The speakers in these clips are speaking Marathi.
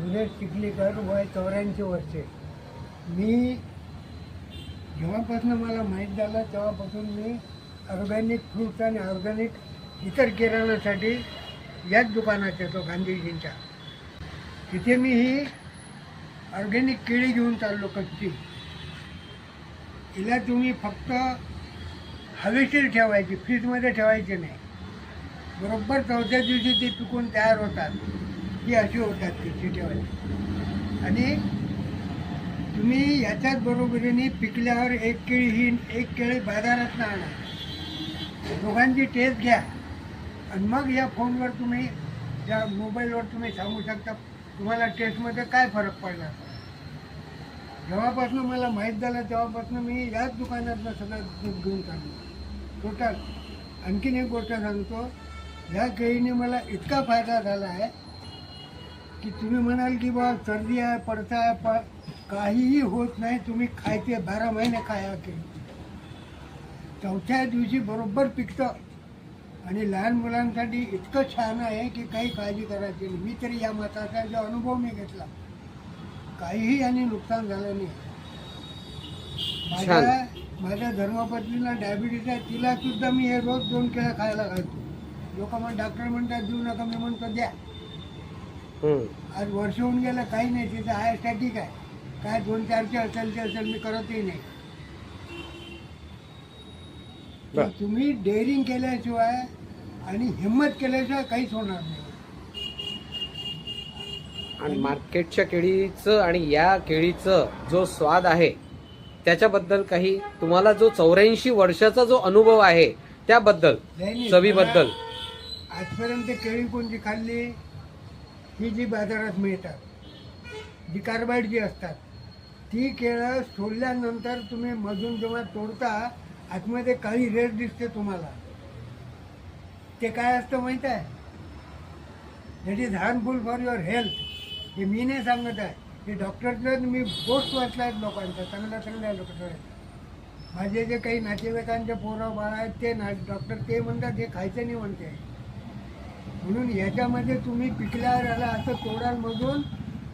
सुरेश चिखलीकर वय चौऱ्याऐंशी वर्षे. मी जेव्हापासून मला माहीत झालं तेव्हापासून मी ऑर्गॅनिक फ्रूट्स आणि ऑर्गॅनिक इतर किराणासाठी याच दुकानात येतो गांधीजींच्या. तिथे मी ही ऑर्गॅनिक केळी घेऊन चाललो कच्ची. हिला तुम्ही फक्त हवेशीर ठेवायची फ्रीजमध्ये ठेवायची नाही. बरोबर चौथ्या दिवशी ते पिकून तयार होतात. ती अशी होतात ती ठेवायची आणि तुम्ही याच्याच बरोबरीने पिकल्यावर एक केळी ही एक केळी बाजारात आणा. दोघांची टेस्ट घ्या. आणि मग या फोनवर तुम्ही त्या मोबाईलवर तुम्ही सांगू शकता तुम्हाला टेस्टमध्ये काय फरक पडला जेव्हापासून मला माहीत झालं तेव्हापासून मी याच दुकानातनं सगळं दूध घेऊन चाललो. टोटल आणखीन एक गोष्ट सांगतो या केळीने मला इतका फायदा झाला आहे की तुम्ही म्हणाल की बा सर्दी आहे पडता आहे प काहीही होत नाही तुम्ही खायचे बारा महिने खाया केळी चौथ्या दिवशी बरोबर पिकतं. आणि लहान मुलांसाठी इतकं छान आहे की काही काळजी करायची नाही. मी तरी या मताचा जो अनुभव मी घेतला. काहीही यांनी नुकसान झालं नाही. माझ्या माझ्या धर्मपत्नीला डायबिटीस आहे तिला सुद्धा मी हे रोज दोन केळं खायला घालतो. लोक मग डॉक्टर म्हणतात देऊ नका. मी म्हणतो द्या. आज वर्ष होऊन गेलं काही नाही तिचं आहे स्टॅटिक आहे. काय दोन चारशे असेल ते असेल मी करतही नाही. तुम्ही डेअरिंग केल्याशिवाय आणि हिंमत केल्याशिवाय काहीच होणार नाही. आणि मार्केटच्या केळीचं आणि या केळीचं जो स्वाद आहे त्याच्याबद्दल काही तुम्हाला जो चौऱ्याऐंशी वर्षाचा जो अनुभव आहे त्याबद्दल चवीबद्दल. आजपर्यंत केळी कोणती खाल्ली? ही जी बाजारात मिळतात जी कार्बाईड जी असतात ती केळं सोडल्यानंतर तुम्ही मजून जेव्हा तोडता आतमध्ये काळी रेड दिसते तुम्हाला. ते काय असतं माहीत आहे? That is harmful for your health हे मी नाही सांगत आहे. हे डॉक्टरचं मी पोस्ट वाचला आहेत लोकांचा चांगल्या चांगल्या लोक माझे जे काही नातेवाईकांचे पोरं बाळ आहेत ते ना डॉक्टर ते म्हणतात हे खायचं नाही म्हणते. म्हणून याच्यामध्ये तुम्ही पिकल्यावर आला असं तोडांमधून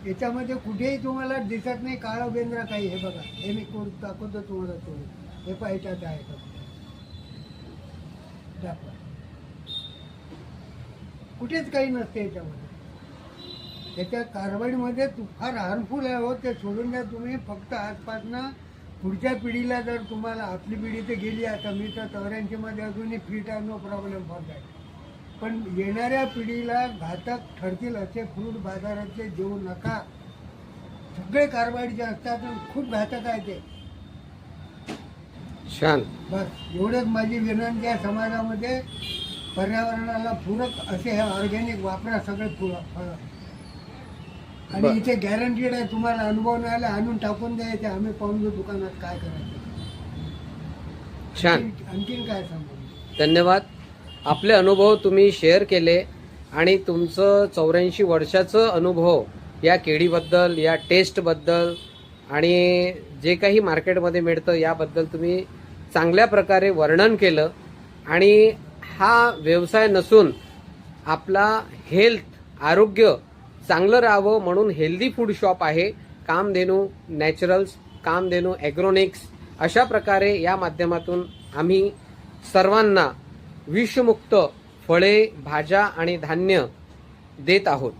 याच्यामध्ये कुठेही तुम्हाला दिसत नाही काळा बेंद्रा काही. हे बघा हे मी कोण दाखवतो तुम्हाला तोडून हे पाहिजे आहे दाखवा. कुठेच काही नसते याच्यामध्ये. त्याच्या कार्बाईडमध्ये तू फार हार्मफुल आहे हो ते सोडून द्या तुम्ही. फक्त आजपासनं पुढच्या पिढीला जर तुम्हाला आपली पिढी तर गेली आता मी तर चौऱ्याऐंशीमध्ये अजूनही फिट आहे नो प्रॉब्लेम फॉर दॅट पण येणाऱ्या पिढीला घातक ठरतील असे फ्रूट बाजारातले देऊ नका. सगळे कार्बाईड जे असतात खूप घातक आहे ते. छान. बस एवढंच माझी विनंती आहे समाजामध्ये. पर्यावरणाला पूरक असे हे ऑर्गॅनिक वापरा सगळे फळं. आणि. इथे गॅरंटीड आहे तुम्हाला अनुभव नाही आला आणून टाकून द्यायचे आम्ही पाहून घेऊ दुकानात काय करायचं. छान. आणखीन काय सांगू? धन्यवाद. आपले अनुभव तुम्ही शेअर केले आणि तुमचं चौऱ्याऐंशी वर्षाचं अनुभव या केळीबद्दल या टेस्टबद्दल आणि जे काही मार्केटमध्ये मिळतं याबद्दल तुम्ही चांगल्या प्रकारे वर्णन केलं. आणि हा व्यवसाय नसून आपला हेल्थ आरोग्य चांगलं राहावं म्हणून हेल्दी फूड शॉप आहे. कामधेनू नॅचरल्स कामधेनू ॲग्रोनिक्स अशा प्रकारे या माध्यमातून आम्ही सर्वांना विषमुक्त फळे भाज्या आणि धान्य देत आहोत.